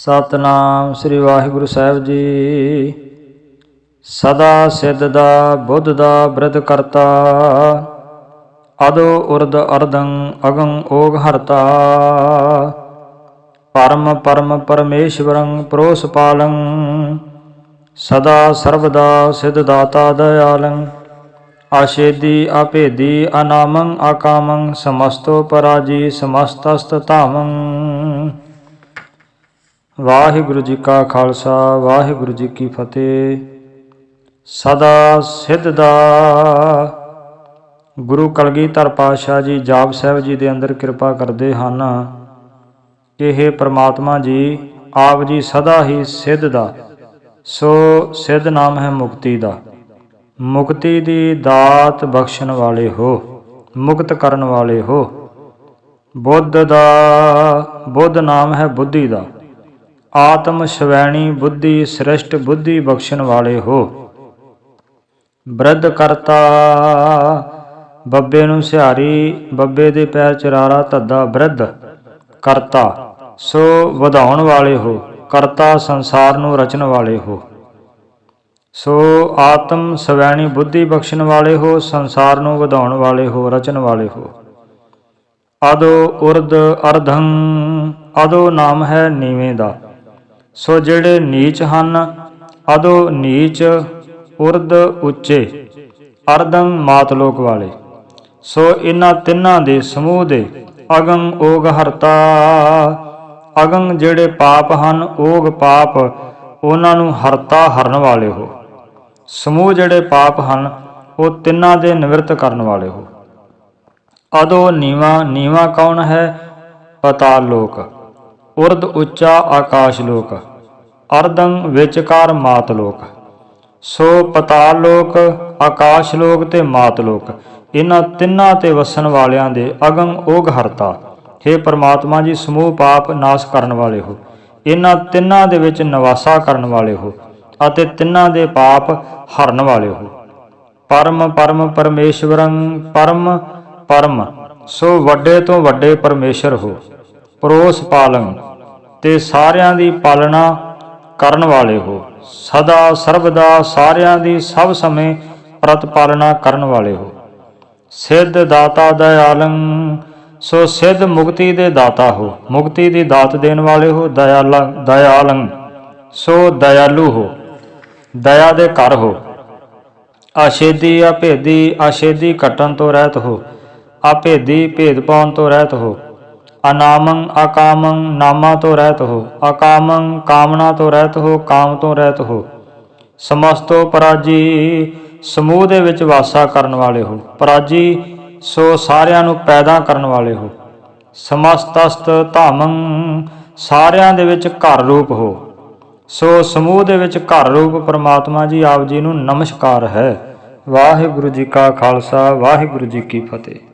ਸਤਨਾਮ ਸ੍ਰੀ ਵਾਹਿਗੁਰੂ ਸਾਹਿਬ ਜੀ। ਸਦਾ ਸਿੱਧ ਦਾ, ਬੁੱਧ ਦਾ, ਬ੍ਰਿਧ ਕਰਤਾ। ਅਦੋ ਉਰਦ ਅਰਦੰ ਅਗੰ ਓਗ ਹਰਤਾ। ਪਰਮ ਪਰਮ ਪਰਮੇਸ਼ਵਰੰ ਪ੍ਰੋਸ ਪਾਲੰ। ਸਦਾ ਸਰਵਦਾ ਸਿਧ ਦਾਤਾ ਦਇਆਲੰ। ਆਸ਼ੇਦੀ ਆਪੇਦੀ ਅਨਾਮੰ ਆਕਾਮੰ ਸਮਸਤੋ ਪਰਾਜੀ ਸਮਸਤਸਤ ਧਾਮੰ। ਵਾਹਿਗੁਰੂ ਜੀ ਕਾ ਖਾਲਸਾ, ਵਾਹਿਗੁਰੂ ਜੀ ਕੀ ਫਤਿਹ। ਸਦਾ ਸਿੱਧ ਦਾ ਗੁਰੂ ਕਲਗੀਧਰ ਪਾਤਸ਼ਾਹ ਜੀ ਜਾਪ ਸਾਹਿਬ ਜੀ ਦੇ ਅੰਦਰ ਕਿਰਪਾ ਕਰਦੇ ਹਨ। ਕਿ ਇਹ ਪ੍ਰਮਾਤਮਾ ਜੀ ਆਪ ਜੀ ਸਦਾ ਹੀ ਸਿੱਧ ਦਾ, ਸੋ ਸਿੱਧ ਨਾਮ ਹੈ ਮੁਕਤੀ ਦਾ। ਮੁਕਤੀ ਦੀ ਦਾਤ ਬਖਸ਼ਣ ਵਾਲੇ ਹੋ, ਮੁਕਤ ਕਰਨ ਵਾਲੇ ਹੋ। ਬੁੱਧ ਦਾ, ਬੁੱਧ ਨਾਮ ਹੈ ਬੁੱਧੀ ਦਾ। ਆਤਮ ਸ਼ਵੈਣੀ ਬੁੱਧੀ ਸ੍ਰਿਸ਼ਟ ਬੁੱਧੀ ਬਖਸ਼ਣ ਵਾਲੇ ਹੋ। ਬ੍ਰਧ ਕਰਤਾ, ਬੱਬੇ ਨੂੰ ਸਿਹਾਰੀ, ਬੱਬੇ ਦੇ ਪੈਰ ਚਰਾਰਾ ਧੱਦਾ ਬ੍ਰਧ ਕਰਤਾ, ਸੋ ਵਧਾਉਣ ਵਾਲੇ ਹੋ, ਕਰਤਾ ਸੰਸਾਰ ਨੂੰ ਰਚਣ ਵਾਲੇ ਹੋ। ਸੋ ਆਤਮ ਸਵੈਣੀ ਬੁੱਧੀ ਬਖਸ਼ਣ ਵਾਲੇ ਹੋ, ਸੰਸਾਰ ਨੂੰ ਵਧਾਉਣ ਵਾਲੇ ਹੋ, ਰਚਣ ਵਾਲੇ ਹੋ। ਅਦੋ ਉਰਦ ਅਰਧੰ, ਅਦੋ ਨਾਮ ਹੈ ਨੀਵੇਂ ਦਾ। ਸੋ ਜਿਹੜੇ ਨੀਚ ਹਨ, ਅਦੋ ਨੀਚ ਉਰਦ ਉੱਚੇ ਅਰਦੰਗ ਮਾਤ ਲੋਕ ਵਾਲੇ। ਸੋ ਇਹਨਾਂ ਤਿੰਨਾਂ ਦੇ ਸਮੂਹ ਦੇ ਅਗੰ ਓਗ ਹਰਤਾ ਅਗੰ ਜਿਹੜੇ ਪਾਪ ਹਨ, ਓਗ ਪਾਪ ਉਹਨਾਂ ਨੂੰ ਹਰਤਾ ਹਰਨ ਵਾਲੇ ਹੋ। ਸਮੂਹ ਜਿਹੜੇ ਪਾਪ ਹਨ, ਉਹ ਤਿੰਨਾਂ ਦੇ ਨਿਵਰਤ ਕਰਨ ਵਾਲੇ ਹੋ। ਅਦੋ ਨੀਵਾ ਨੀਵਾ ਕੌਣ ਹੈ? ਪਤਾਲ ਲੋਕ। ਉਰਦ ਉੱਚਾ ਆਕਾਸ਼ ਲੋਕ ਅਰਦੰ ਵਿਚਕਾਰ ਮਾਤ ਲੋਕ। ਸੋ ਪਤਾਲ ਲੋਕ, ਆਕਾਸ਼ ਲੋਕ ਤੇ ਮਾਤ ਲੋਕ, ਇਹਨਾਂ ਤਿੰਨਾਂ ਤੇ ਵਸਣ ਵਾਲਿਆਂ ਦੇ ਅਗੰ ਓਗ ਹਰਤਾ। हे ਪ੍ਰਮਾਤਮਾ ਜੀ, ਸਮੂਹ ਪਾਪ ਨਾਸ਼ ਕਰਨ ਵਾਲੇ ਹੋ। ਇਹਨਾਂ ਤਿੰਨਾਂ ਦੇ ਵਿੱਚ ਨਿਵਾਸਾ ਕਰਨ ਵਾਲੇ ਹੋ ਅਤੇ ਤਿੰਨਾਂ ਦੇ ਪਾਪ ਹਰਨ ਵਾਲੇ ਹੋ। ਪਰਮ ਪਰਮ ਪਰਮੇਸ਼ਵਰੰ, ਪਰਮ ਪਰਮ, ਸੋ ਵੱਡੇ ਤੋਂ ਵੱਡੇ ਪਰਮੇਸ਼ਰ ਹੋ। ਪਰੋਸ ਪਾਲੰ ਤੇ ਸਾਰਿਆਂ ਦੀ ਪਾਲਣਾ ਕਰਨ ਵਾਲੇ ਹੋ। ਸਦਾ ਸਰਬਦਾ ਸਾਰਿਆਂ ਦੀ ਸਭ ਸਮੇਂ ਪ੍ਰਤਪਾਲਨਾ ਕਰਨ ਵਾਲੇ ਹੋ। ਸਿੱਧ ਦਾਤਾ ਦਇਆਲੰ ਸੋ ਸਿੱਧ ਮੁਕਤੀ ਦੇ ਦਾਤਾ ਹੋ। ਮੁਕਤੀ ਦੀ ਦਾਤ ਦੇਣ ਵਾਲੇ ਹੋ, ਦਇਆਲਾ, ਦਇਆਲੰ, ਸੋ ਦਇਆਲੂ ਹੋ। ਦਇਆ ਦੇ ਘਰ ਹੋ। ਆਸ਼ੇਦੀ ਅਭੇਦੀ ਅਸ਼ੇਦੀ ਘਟਨ ਤੋਂ ਰਹਿਤ ਹੋ। ਅਭੇਦੀ ਭੇਦ ਪਾਉਣ ਤੋਂ ਰਹਿਤ ਹੋ। ਅਨਾਮੰ ਅਕਾਮੰ ਨਾਮਾ ਤੋਂ ਰਹਿਤ ਹੋ, ਅਕਾਮੰ ਕਾਮਨਾ ਤੋਂ ਰਹਿਤ ਹੋ, ਕਾਮ ਤੋਂ ਰਹਿਤ ਹੋ। ਸਮਸਤੋ ਪਰਾਜੀ, ਸਮੂਹ ਦੇ ਵਿੱਚ ਵਾਸਾ ਕਰਨ ਵਾਲੇ ਹੋ। ਪਰਾਜੀ, ਸੋ ਸਾਰਿਆਂ ਨੂੰ ਪੈਦਾ ਕਰਨ ਵਾਲੇ ਹੋ। ਸਮਸਤਸਤ ਧਾਮੰ ਸਾਰਿਆਂ ਦੇ ਵਿੱਚ ਘਰ ਰੂਪ ਹੋ। ਸੋ ਸਮੂਹ ਦੇ ਵਿੱਚ ਘਰ ਰੂਪ ਪ੍ਰਮਾਤਮਾ ਜੀ ਆਪ ਜੀ ਨੂੰ ਨਮਸਕਾਰ ਹੈ। ਵਾਹਿਗੁਰੂ ਜੀ ਕਾ ਖਾਲਸਾ, ਵਾਹਿਗੁਰੂ ਜੀ ਕੀ ਫਤਿਹ।